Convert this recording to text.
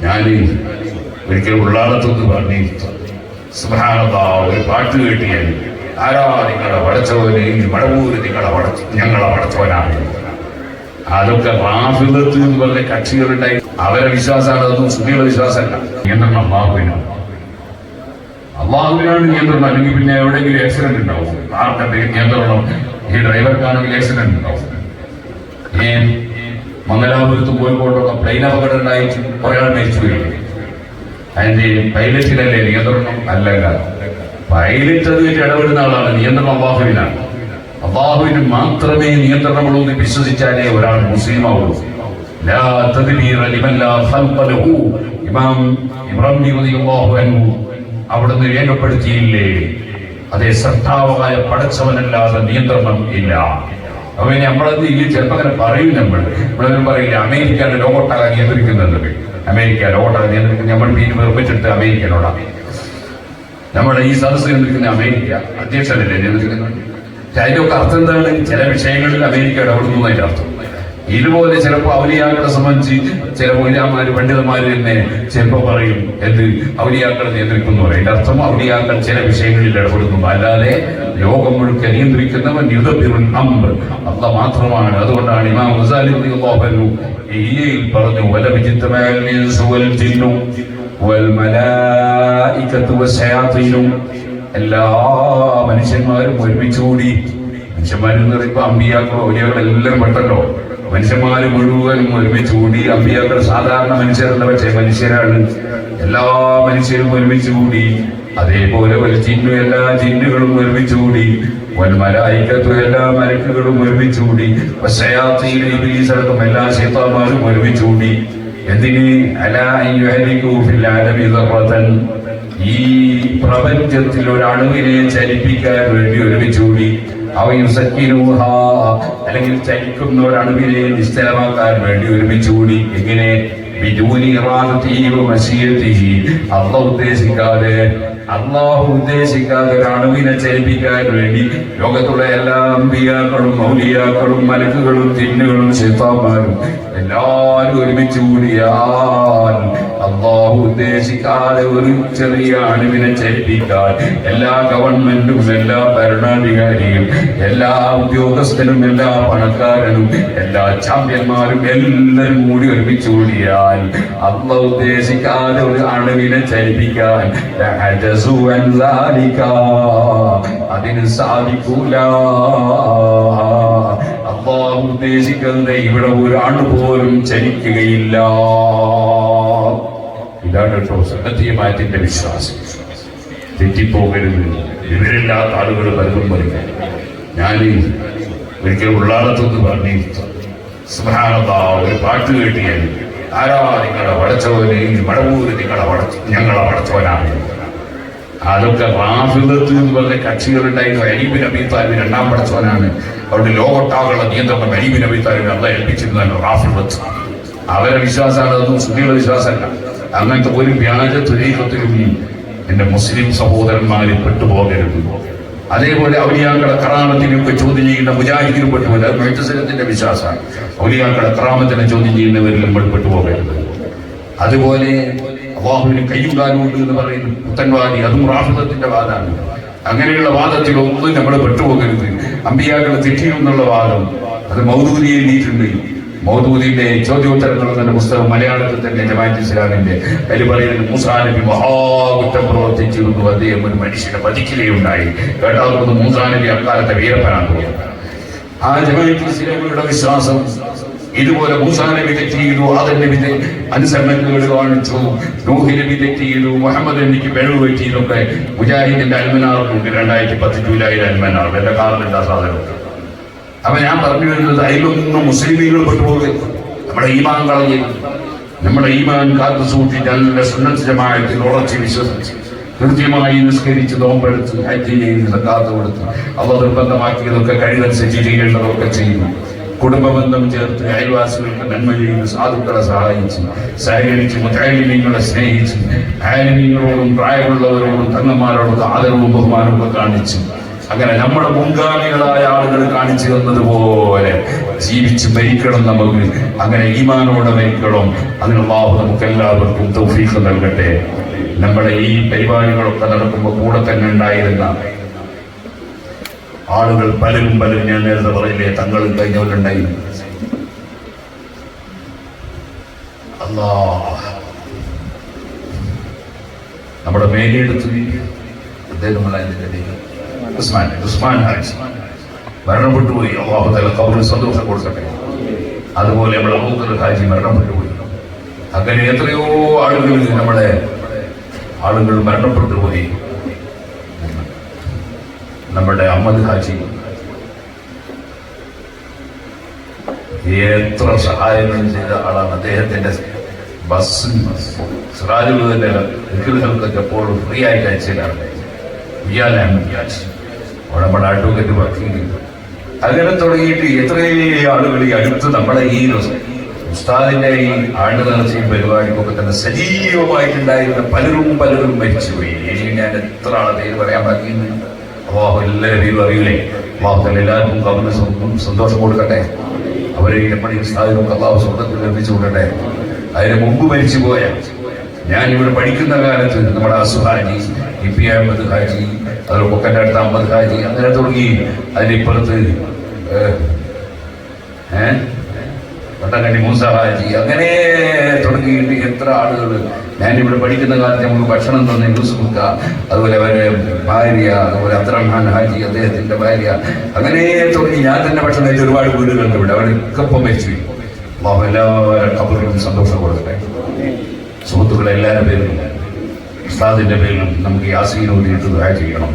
ഞാൻ ഒരിക്കൽ ഉള്ളാളത്തൊന്ന് പറഞ്ഞു സുഹാനത ഒരു പാട്ട് കേട്ടിയാൽ ആരാ നിങ്ങളെ പടച്ചവന്? മടവൂര് നിങ്ങളെ വടച്ച ഞങ്ങളെ വടച്ചവനാണ് അതൊക്കെ റാഫിദത്ത് എന്ന് പറഞ്ഞ കക്ഷികളുണ്ടായി. അവരെ വിശ്വാസമാണ് അതൊന്നും സുഖിയുടെ വിശ്വാസമല്ല. നിയന്ത്രണം അള്ളാഹുവിനാണ്. അള്ളാഹുവിനാണ് നിയന്ത്രണം. അല്ലെങ്കിൽ പിന്നെ എവിടെയെങ്കിലും ആക്സിഡന്റ് ഉണ്ടാവും. ആർക്കെന്തെങ്കിലും നിയന്ത്രണം? ഈ ഡ്രൈവർക്കാണെങ്കിൽ ആക്സിഡന്റ് ഉണ്ടാവും. ഏൻ മംഗലാപുരത്ത് കോഴിക്കോട്ടൊക്കെ പ്ലെയിൻ അപകടം ഉണ്ടായി ഒരാൾ മരിച്ചു അതിന്റെ പൈലറ്റിനല്ലേ നിയന്ത്രണം? അല്ലല്ല. പൈലറ്റ് അത് വെച്ച് ഇടപെടുന്ന ആളാണ്. നിയന്ത്രണം അള്ളാഹുവിനാണ്. അള്ളാഹുവിന് മാത്രമേ നിയന്ത്രണമുള്ളൂ എന്ന് വിശ്വസിച്ചാലേ ഒരാൾ മുസ്ലിം ആവുള്ളൂ. ഇമാം ഇബ്രാഹിം അവിടുന്ന് രേഖപ്പെടുത്തിയില്ലേ? അതേ ശ്രദ്ധാവായ പടച്ചവനല്ലാതെ നിയന്ത്രണം ഇല്ല. അപ്പൊ ഇനി നമ്മളത് ഈ ചിലപ്പോ അങ്ങനെ പറയും നമ്മൾ നമ്മളൊന്നും പറയില്ല. അമേരിക്കയുടെ ലോട്ടാ നിയന്ത്രിക്കുന്നുണ്ട് അമേരിക്ക ലോട്ടാ നിയന്ത്രിക്കുന്ന നമ്മൾ പിന്നെ നിർമ്മിച്ചെടുത്ത് അമേരിക്കനോടാണ് നമ്മുടെ ഈ സദസ് നിയന്ത്രിക്കുന്ന അമേരിക്ക അധ്യക്ഷനല്ലേ നിയന്ത്രിക്കുന്നുണ്ട്. അതിന്റെ ഒക്കെ അർത്ഥം എന്താണ്? ചില വിഷയങ്ങളിൽ അമേരിക്ക ഇടപെടുന്നു അതിന്റെ അർത്ഥം. ഇതുപോലെ ചിലപ്പോൾ ഔലിയാക്കളെ സംബന്ധിച്ച് ചില മൗലിയാമാര് പണ്ഡിതന്മാര് തന്നെ ചിലപ്പോൾ പറയും എന്ത്? ഔലിയാക്കളെ നിയന്ത്രിക്കുന്നു പറയും. അർത്ഥം ഔലിയാക്കൾ ചില വിഷയങ്ങളിൽ ഇടപെടുന്നു അല്ലാതെ ലോകം മുഴുക്കെ നിയന്ത്രിക്കുന്നവൻ അത്ത മാത്രമാണ്. അതുകൊണ്ടാണ് ഇമാം പറഞ്ഞു വല വിചിത്രമായ എല്ലാ മനുഷ്യന്മാരും ഒരുമിച്ചുകൂടി മനുഷ്യന്മാരും പറയുമ്പോൾ അമ്പിയാക്കളോ ഔലിയാക്കളോ എല്ലാം പെട്ടല്ലോ. മനുഷ്യന്മാര് മുഴുവൻ ഒരുമിച്ച് കൂടി അമ്പിയാക്കൾ സാധാരണ മനുഷ്യരല്ല പക്ഷേ മനുഷ്യരാണ്. എല്ലാ മനുഷ്യരും ഒരുമിച്ച് കൂടി അതേപോലെ ഒരു ചിന്നു എല്ലാ ചിന്നുകളും ഒരുമിച്ച് കൂടി വൻ മലായിക്കത്തു എല്ലാ മരക്കുകളും ഒരുമിച്ച് കൂടി അടക്കം എല്ലാ ശേത്താന്മാരും ഒരുമിച്ച് കൂടി. എന്തിന്? അലാ അയ്യുഹലിക്കൂ ഫിൽ ആലമി ദർറതൻ ഈ പ്രപഞ്ചത്തിൽ ഒരു അണുവിനെ ചലിപ്പിക്കാൻ വേണ്ടി ഒരുമിച്ച് കൂടി. അല്ലെങ്കിൽ ചലിക്കുന്ന ഒരു അണുവിനെ നിശ്ചലമാക്കാൻ വേണ്ടി ഒരുമിച്ച് കൂടി എങ്ങനെ? ഉദ്ദേശിക്കാതെ അള്ളാഹു ഉദ്ദേശിക്കാതെ ഒരു അണുവിനെ ചലിപ്പിക്കാൻ വേണ്ടി ലോകത്തുള്ള എല്ലാ അമ്പിയാക്കളും മൗലിയാക്കളും മലക്കുകളും തിന്നുകളും ശിത്താന്മാരും എല്ലാവരും ഒരുമിച്ച് കൂടിയാൽ അള്ളാഹു ഉദ്ദേശിക്കാതെ ഒരു ചെറിയ അണുവിനെ ചേപ്പിക്കാൻ എല്ലാ ഗവൺമെന്റും എല്ലാ ഭരണാധികാരിയും എല്ലാ ഉദ്യോഗസ്ഥനും എല്ലാ പണക്കാരനും എല്ലാ ചാമ്പ്യന്മാരും എല്ലാവരും കൂടി ഒരുമിച്ചൂടിയാൽ അള്ള ഉദ്ദേശിക്കാതെ ഒരു അണുവിനെ ചേപ്പിക്കാൻ അതിന് സാധിക്കൂല. അള്ളാഹു ഉദ്ദേശിക്കുന്നത് ഇവിടെ ഒരാൾ പോലും ചലിക്കുകയില്ല. കേട്ടോ മാറ്റിന്റെ വിശ്വാസം. തെറ്റിപ്പോകരുത്. വിവരമില്ലാത്ത ആളുകൾ പലരും പറയും. ഞാൻ ഒരിക്കൽ ഉള്ളാളത്തൊന്ന് പറഞ്ഞു സുബ്ഹാനല്ലാ, ഒരു പാട്ട് കേട്ടിയാൽ ആരാ നിങ്ങളെ വടച്ചവനെ മടവൂര് നിങ്ങളെ വടച്ചു ഞങ്ങളെ വടച്ചവനാണ് അതൊക്കെ റാഫിദത്ത് എന്ന് പറഞ്ഞ കക്ഷികളുണ്ടായിരുന്നു. അരീബിൻ അബിത്താലിബ് താലിബ് രണ്ടാം പടച്ചവനാണ്. അവരുടെ ലോകൊട്ടാകുള്ള നിയന്ത്രണം അരിബിൻ അബിത്താലിബ് താലിബ് അല്ല ഏൽപ്പിച്ചിരുന്നല്ലോ റാഫിദത്ത് അവരെ വിശ്വാസമാണ് അതൊന്നും സുന്നിയുടെ വിശ്വാസമല്ല. അങ്ങനത്തെ ഒരു വ്യാജ തുരീക്കത്തിലും എന്റെ മുസ്ലിം സഹോദരന്മാരിൽ പെട്ടുപോകരുത്. അതേപോലെ ഔലിയാക്കളെ കറാമത്തിനെയൊക്കെ ചോദ്യം ചെയ്യുന്ന മുജാഹിദിനും പെട്ടുപോകരുത്. അത് മൈത്തസരത്തിന്റെ വിശ്വാസമാണ്. ഔലിയാക്കളെ കറാമത്തിനെ ചോദ്യം ചെയ്യുന്നവരിൽ നമ്മൾ പെട്ടുപോകരുത്. അതുപോലെ അള്ളാഹുവിന് കയ്യും കാലും ഉണ്ട് എന്ന് പറയുന്ന പുത്തൻവാദി അതും റാഫിദത്തിന്റെ വാദമാണ് അങ്ങനെയുള്ള വാദത്തിൽ ഒന്നും നമ്മൾ പെട്ടുപോകരുത്. അമ്പിയാക്കളെ തെറ്റിയെന്നുള്ള വാദം അത് മൗദൂരി എഴുതിയിട്ടുണ്ട്. മൗദൂദിന്റെ ചോദ്യോത്തരങ്ങൾ എന്ന പുസ്തകം മലയാളത്തിൽ തന്നെ ജമാഅത്ത് ഇസ്ലാമിന്റെ അതിൽ പറയുന്നത് മൂസാനബി മഹാകുറ്റം പ്രവർത്തിച്ചിരുന്നു. അദ്ദേഹം ഒരു മനുഷ്യനെ വധിക്കുകയുണ്ടായി. കേട്ടാകുന്നത് മൂസാനബി അക്കാലത്തെ വീരപ്പനാണ്. ആ ജമാഅത്ത് ഇസ്ലാമിയുടെ വിശ്വാസം ഇതുപോലെ മൂസാ നബി തെറ്റ് ചെയ്തു ആദം നബി തെ- കാണിച്ചു നൂഹി നബി തെറ്റ് ചെയ്തു മുഹമ്മദ് നബിക്ക് പിഴവ് പറ്റിയതൊക്കെ മുജാഹിദിന്റെ അൽമനാറിലുണ്ട്. രണ്ടായിരത്തി പത്ത് ജൂലൈയിൽ അൽമനാർ. എന്റെ കാറിലുണ്ട് ആ സാധനം? അപ്പൊ ഞാൻ പറഞ്ഞു വരുന്നത് അതിലൊന്നും മുസ്ലിമീങ്ങൾ പെട്ടുപോകരുത്. നമ്മുടെ ഈമാൻ കളഞ്ഞു നമ്മുടെ ഈമാൻ കാത്തു സൂക്ഷിച്ച് നല്ല സുന്നത്തിജമായത്തിൽ ഉറച്ച് വിശ്വസിച്ച് കൃത്യമായി നിസ്കരിച്ച് നോമ്പെടുത്ത് ഹജ്ജ് ചെയ്ത് സക്കാത്ത് കൊടുത്ത് അവ നിർബന്ധമാക്കിയതൊക്കെ കഴിവനുസരിച്ച് ചെയ്യേണ്ടതൊക്കെ ചെയ്യുന്നു. കുടുംബബന്ധം ചേർത്ത് അയൽവാസികൾക്ക് നന്മ ചെയ്യുന്ന സാധുക്കളെ സഹായിച്ച് സഹകരിച്ച് മുത്താലിമീങ്ങളെ സ്നേഹിച്ച് ആലിമീങ്ങളോടും പ്രായമുള്ളവരോടും തങ്ങന്മാരോടും ആദരവും ബഹുമാനവും ഒക്കെ കാണിച്ച് അങ്ങനെ നമ്മുടെ മുൻഗാമികളായ ആളുകൾ കാണിച്ചു തന്നതുപോലെ ജീവിച്ച് മരിക്കണം നമുക്ക്. അങ്ങനെ ഈമാനോടെ മരിക്കണം. അതിന് ബാബു നമുക്ക് എല്ലാവർക്കും തൗഫീഖ് നൽകട്ടെ. നമ്മുടെ ഈ പരിപാടികളൊക്കെ നടക്കുമ്പോൾ കൂടെ തന്നെ ഉണ്ടായിരുന്ന ആളുകൾ പലരും പലരും ഞാൻ നേരത്തെ പറയില്ലേ തങ്ങളും കഴിഞ്ഞവരുണ്ടായിരുന്നു അല്ലാ നമ്മുടെ മേലെടുത്ത് അദ്ദേഹം ഇടയിൽ ഉസ്മാൻ ഉസ്മാൻ ഹാരിസ് മരണപ്പെട്ടു പോയി അള്ളാഹു തല കബറിൽ സന്തോഷം കൊടുക്കട്ടെ. അതുപോലെ നമ്മുടെ അബൂക്കർ ഹാജി മരണപ്പെട്ടു അങ്ങനെ എത്രയോ ആളുകൾ നമ്മുടെ ആളുകൾ മരണപ്പെട്ടു പോയി നമ്മുടെ അഹമ്മദ് ഹാജി എത്ര സഹായങ്ങൾ ചെയ്ത ആളാണ് അദ്ദേഹത്തിന്റെ ബസ് വിഗ്രഹങ്ങൾക്കൊക്കെ എപ്പോഴും ഫ്രീ ആയിട്ട് അയച്ചിലാണ് ഇയാളാണ് വിചാരിച്ചു അവിടെ നമ്മുടെ അഡ്വക്കേറ്റ് ചെയ്യുന്നത് അങ്ങനെ തുടങ്ങിയിട്ട് എത്രയോ ആളുകൾ ഈ അടുത്ത് നമ്മുടെ ഈ ഉസ്താദിന്റെ ഈ ആണ്ട് നേർച്ചയും പരിപാടിക്കൊക്കെ തന്നെ സജീവമായിട്ടുണ്ടായിരുന്ന പലരും പലരും മരിച്ചുപോയി. ഇനി ഞാൻ എത്ര ആളെ പേര് പറയാൻ ബാക്കിയുണ്ട്. അള്ളാഹു എല്ലാവരും പേരും അറിയില്ലേ അള്ളാഹു തന്നെ എല്ലാവർക്കും കവറിന് സന്തോഷം കൊടുക്കട്ടെ. അവരെ ഇടപെടി ഉസ്താദിനും അള്ളാഹു സ്വർഗത്തിൽ നിർമ്മിച്ചു കൊടുക്കട്ടെ. അതിന് മുമ്പ് മരിച്ചു പോയ ഞാൻ ഇവിടെ പഠിക്കുന്ന കാലത്ത് നമ്മുടെ അസുഹാജി ഇ പി അഹമ്മദ് ഹാജി പൊക്കന്റെ അടുത്ത് അഹമ്മദ് ഹാജി അങ്ങനെ തുടങ്ങി. അതിനിപ്പുറത്ത് ഏഹ് മൂസ ഹാജി അങ്ങനെ തുടങ്ങിയിട്ട് എത്ര ആളുകൾ. ഞാനിവിടെ പഠിക്കുന്ന കാലത്ത് നമുക്ക് ഭക്ഷണം തന്ന യൂസുഫുക്ക അതുപോലെ അവരെ ഭാര്യ അതുപോലെ അബ്ദുറഹ്മാൻ ഹാജി അദ്ദേഹത്തിന്റെ ഭാര്യ അങ്ങനെ തുടങ്ങി. ഞാൻ തന്നെ ഭക്ഷണം കഴിച്ച ഒരുപാട് വീടുകളുണ്ട് ഇവിടെ. അവരൊക്കെ ഒപ്പം മരിച്ചു എല്ലാവരും കബറിലും സന്തോഷം കൊടുക്കട്ടെ സുഹൃത്തുക്കളെ എല്ലാവരുടെ പേരിലും ഉസ്താദിന്റെ പേരിലും നമുക്ക് യാസീനോട് ഇട്ട് ദുആ ചെയ്യണം.